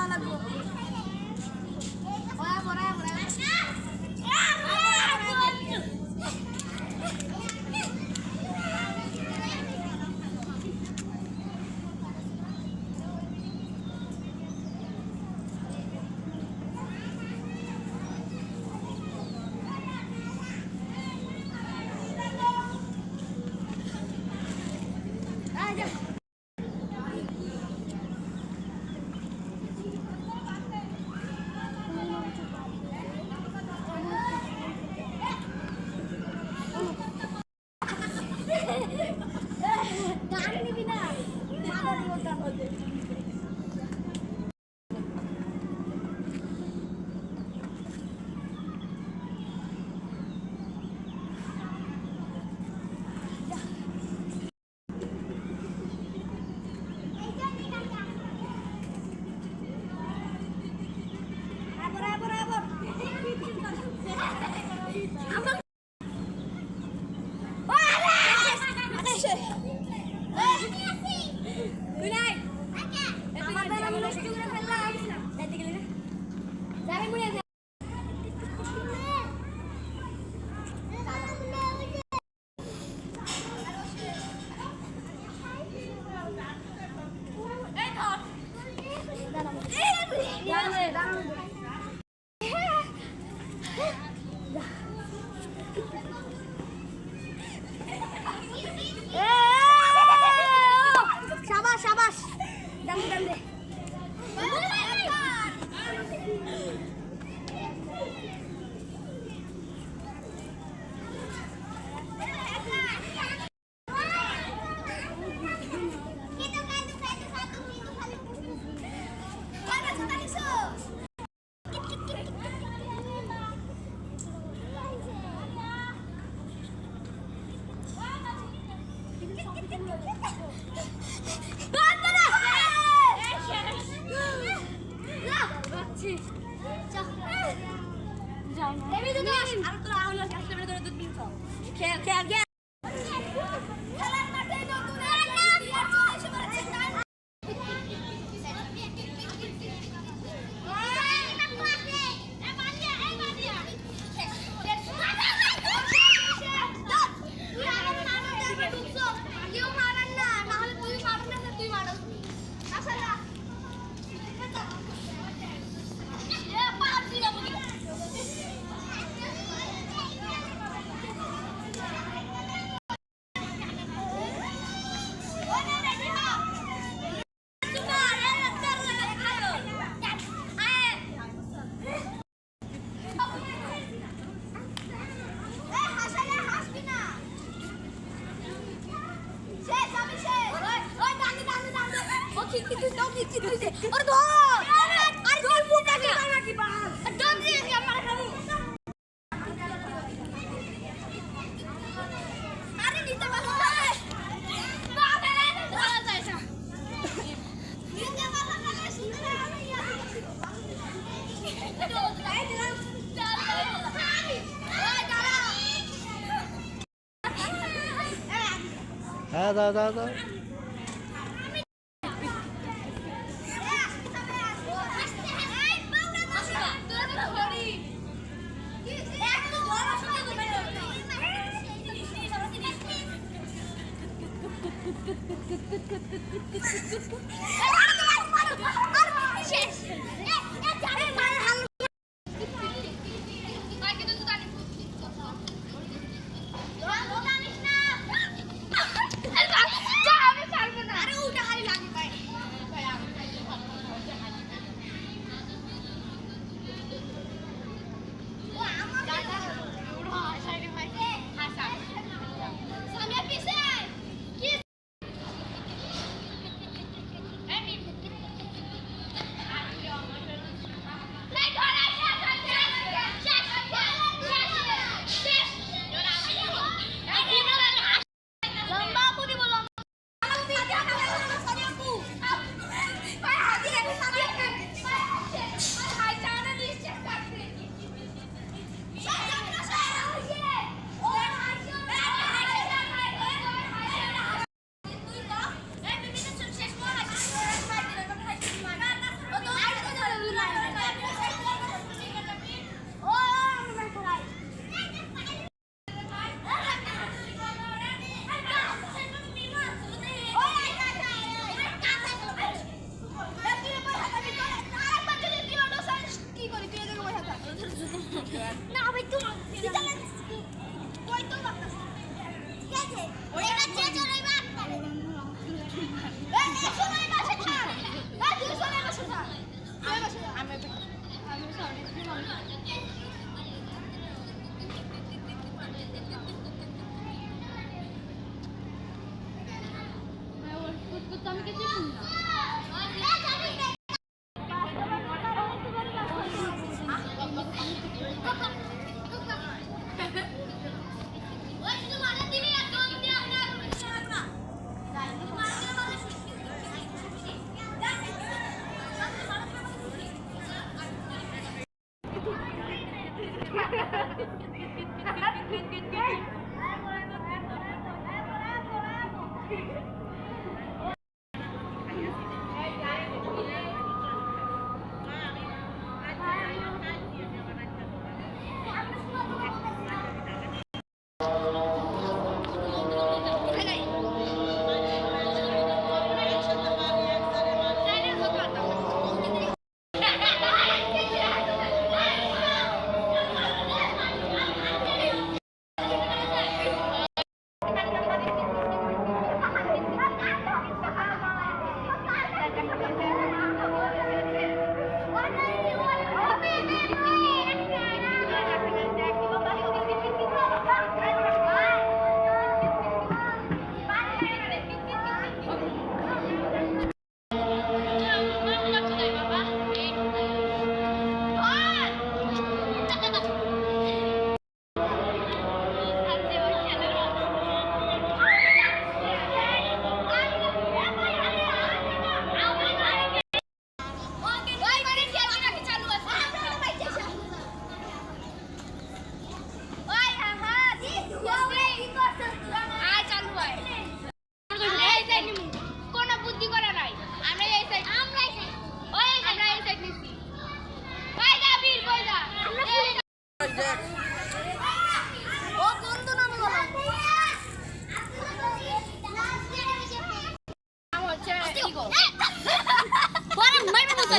Anak. 나는 যাই না। দাও দাও দাও দাও Yes.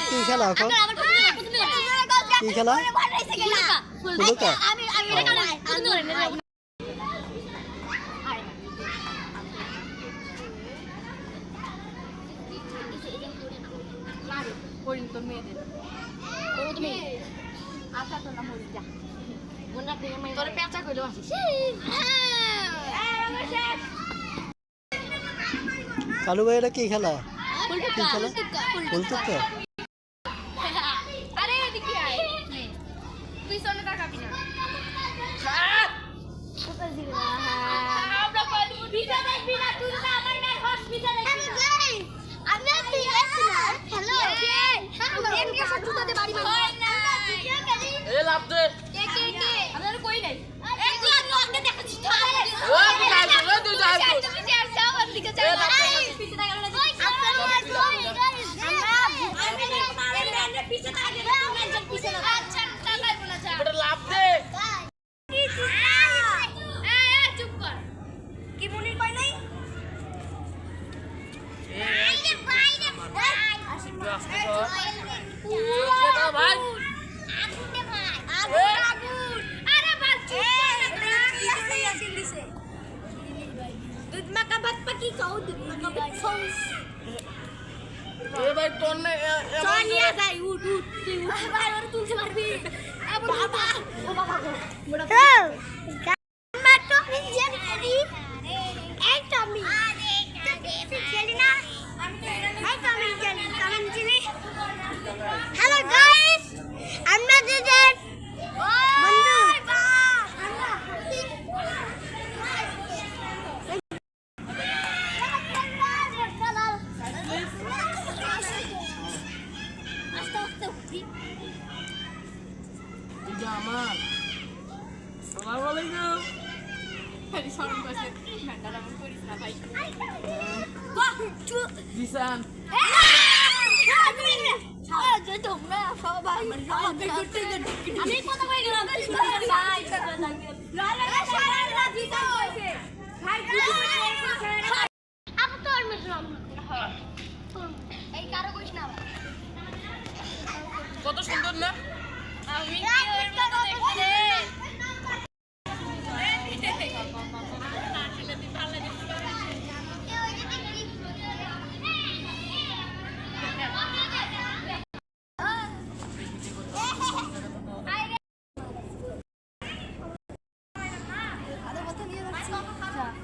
কি খেলা এখন। কি খেলা? ফুলুকা আমি আমি এটা নাই আমি ধরে নেই পরিণত মেয়েদের আশা তো না মরি যা তোরে পেঁচা কইলো আসিস কালু ভাই এটা কি খেলা? কি খেলা? ফুলতুকা আরে এদিকে আয় পিছনে তাকাবি না আমরা কইলু ভিজা দেখবি না তুই না আমার গায়ে হস ভিজা দেখবি না আমি তুই আসি না হ্যালো আমি এমনি সব জুতাতে বাড়ি বাড়ি না এ লাভ দে কে কে কে আমরা কই নাই এই তুই আমি ওকে দেখাচ্ছি তো ও তুই যাই ও তুই যাই তুমি যে আসছো আমার দিকে যাও পিছে তাকালো না আমরা পিছে তাকালে তুমি একজন পিছে না আচ্ছা তাকাইবো না যা এটা লাভ দে। চুপ কর কি মুনির কই নাই? বাইরে বাইরে আস্তে কর চোখে দাও ভাই আগুনে ভাই আগুন আগুন আরে বাস চুপ কর না দিছে ইয়াসিন দিছে দুধ মাকা ভাত পাকি খাও দুধ মাকা ভাত খাও এ ভাই তোর নে সোনিয়া যাই উঠ উঠ তুই উঠ ভাই ওরে তুলতে পারবি বাবা ও বাবা বড় মা তো জেম করি এই টমি খেলি না এই টমি খেলি টমি খেলি হ্যালো গাইস আমরা দুজন কত সুন্দর না? আমি ওর মতো দেখতে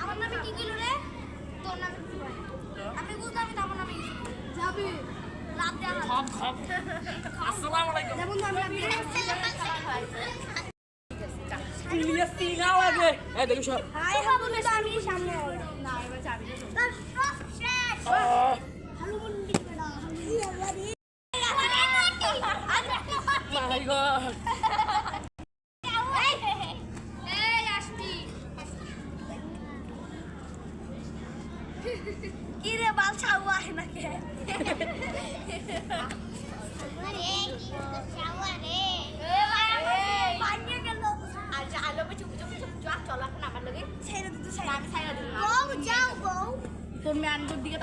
আমার নামে কি দিল রে তোর নামে কি হয়? আমি বুঝলাম না আমার নামে যাবি লাভ দেওয়া খপ খপ আসসালামু আলাইকুম যেমন আমি ইলিয়াস সিনা লাগে। এই দেখো সব। হাই হাবু না আমি সামনে না এবার তোর সব শেষ। ভালো বেড়া মাই গড।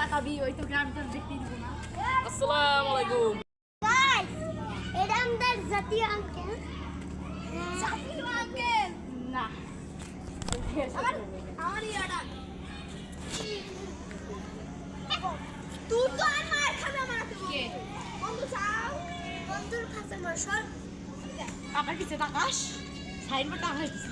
তাকাবি ওই তোকে আমি তোর দেখতে দিব না। আসসালামু আলাইকুম। গাইস এটা আমাদের জাতীয় আঙ্কেল। জাতীয় আঙ্কেল? না। আমার ইয়াটা। তুই তো আর মার খাবে আমার কে? বন্ধু চাও? বন্ধুর কাছে মার সর আমার পিছে তাকাস সাইনবোর্ড টাঙাইছিস